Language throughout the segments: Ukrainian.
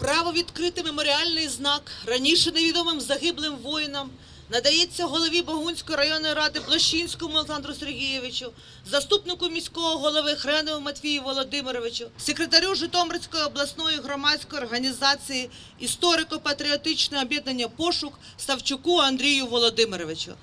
Право відкрити меморіальний знак раніше невідомим загиблим воїнам надається голові Богунської районної ради Площинському Олександру Сергійовичу, заступнику міського голови Хренову Матвію Володимировичу, секретарю Житомирської обласної громадської організації історико-патріотичне об'єднання Пошук Савчуку Андрію Володимировичу.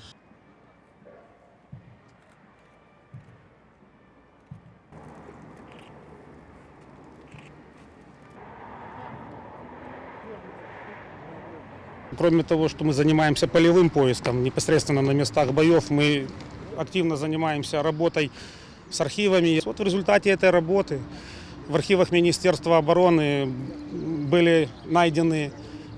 Кроме того, что мы занимаемся полевым поиском непосредственно на местах боев, мы активно занимаемся работой с архивами. Вот в результате этой работы в архивах Министерства обороны были найдены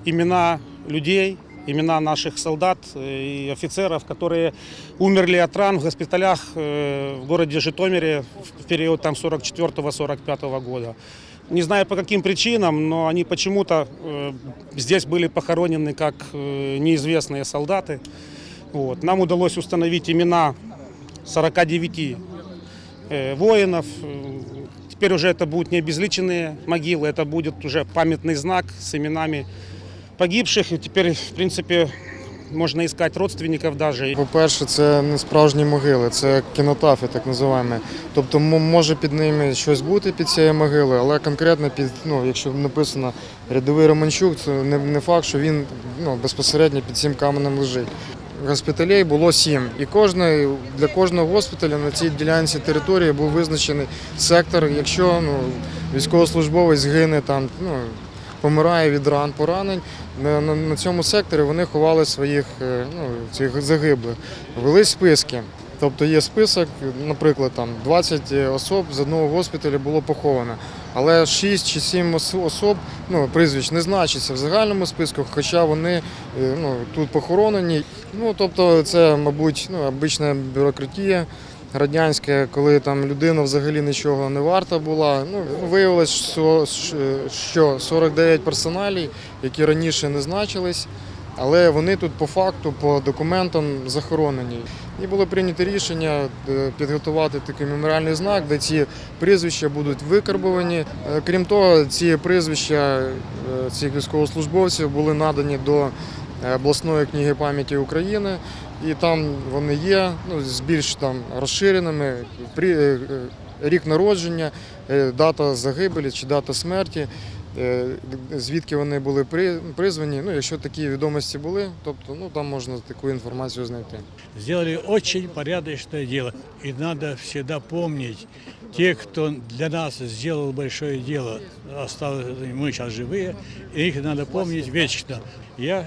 имена людей, имена наших солдат и офицеров, которые умерли от ран в госпиталях э, в городе Житомире в период там 44-45 года. Не знаю по каким причинам, но они почему-то э, здесь были похоронены как э, неизвестные солдаты. Вот. Нам удалось установить имена 49 э, воинов. Э, Теперь уже это будут не обезличенные могилы, это будет уже памятный знак с именами погибших. И теперь, в принципе, можно искать родственников даже. По-перше, це не справжні могили, це кінотафи, так називаємо. Тобто може під ними щось бути під цією могилою, але конкретно під, ну, якщо написано рядовий Романчук, це не, не факт, що він ну, безпосередньо під цим каменем лежить. Госпіталей було сім, і кожний, для кожного госпіталя на цій ділянці території був визначений сектор. Якщо ну, військовослужбовець гине там, ну, помирає від ран поранень, на, на, на цьому секторі вони ховали своїх е, ну, цих загиблих. Вели списки. Тобто є список, наприклад, там 20 особ з одного госпіталю було поховано, але 6 чи 7 ос- особ, ну, прізвищ не значиться в загальному списку, хоча вони е, ну, тут похоронені. Ну, тобто це, мабуть, ну, обична бюрократія радянська, коли там людина взагалі нічого не варта була. Ну, виявилось, що, що 49 персоналій, які раніше не значились, але вони тут по факту, по документам захоронені. І було прийнято рішення е, підготувати такий меморіальний знак, де ці прізвища будуть викарбовані. Е, Крім того, ці прізвища е, цих військовослужбовців були надані до обласної книги пам'яті України, і там вони є ну, з більш там розширеними Прі- е, е, рік народження, е, дата загибелі чи дата смерті. е, Звідки вони були при- призвані, ну якщо такі відомості були, тобто ну там можна таку інформацію знайти. сделали очень порядочное дело. И надо всегда помнить, те, кто для нас сделал большое дело, осталось, мы сейчас живые, и их надо помнить вечно. Я, э,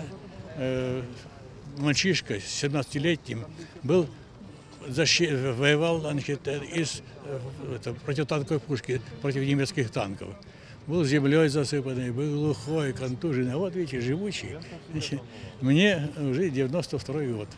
мальчишка, 17-летним, был защи- воевал значит, из э, это, противотанковой пушки против немецких танков. Был землей засыпанный, был глухой, контуженный. А вот видите, живучий. Значит, Мне уже 92 год.